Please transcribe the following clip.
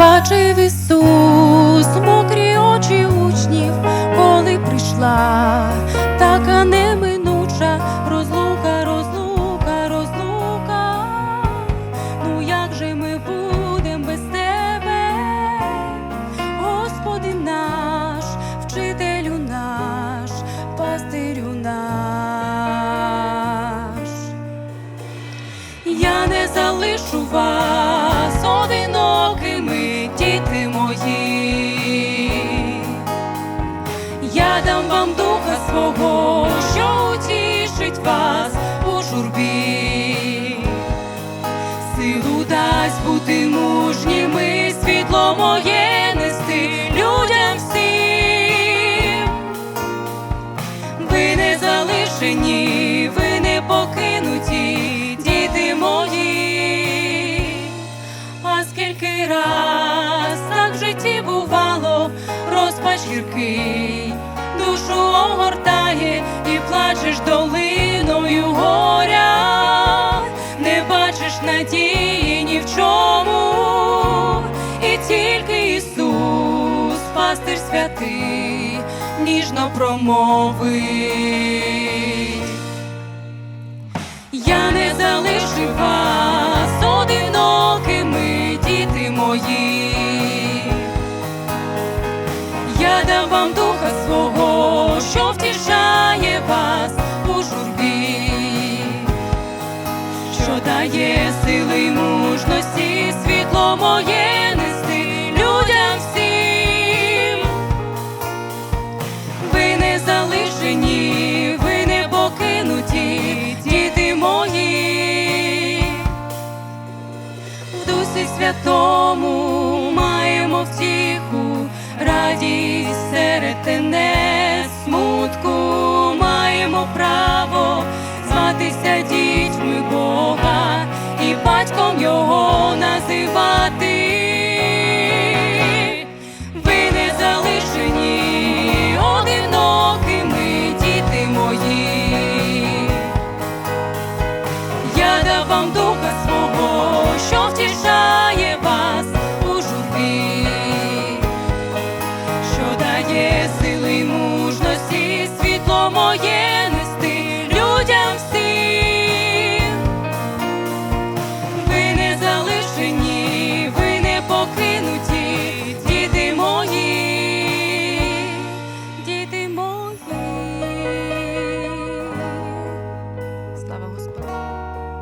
бачив Ісус мокрі очі учнів, коли прийшла така неминуча розлука, розлука, розлука. Ну як же ми будем без тебе, Господи наш, вчителю наш, пастирю наш. Я не залишу вас діти. Я дам вам духа свого, що утішить вас у журбі. Силу дасть бути мужніми, світло моє нести людям всім. Ви не залишені, ви не покинуті, діти мої. А скільки раз плачеш долиною горя, не бачиш надії ні в чому, і тільки Ісус, пастир святий, ніжно промовить. Я не залишив вас одинокими, діти мої. Я дам вам духа свого, що втішає що дає сили й мужності, світло моє нести людям всім. Ви не залишені, ви не покинуті, діти мої. В Дусі Святому маємо втіху, радість серед тенет дітьми Бога і батьком Його називати. Ви не залишені одинокими, діти мої. Я дав вам духа свого, що втішає вас у журбі, що дає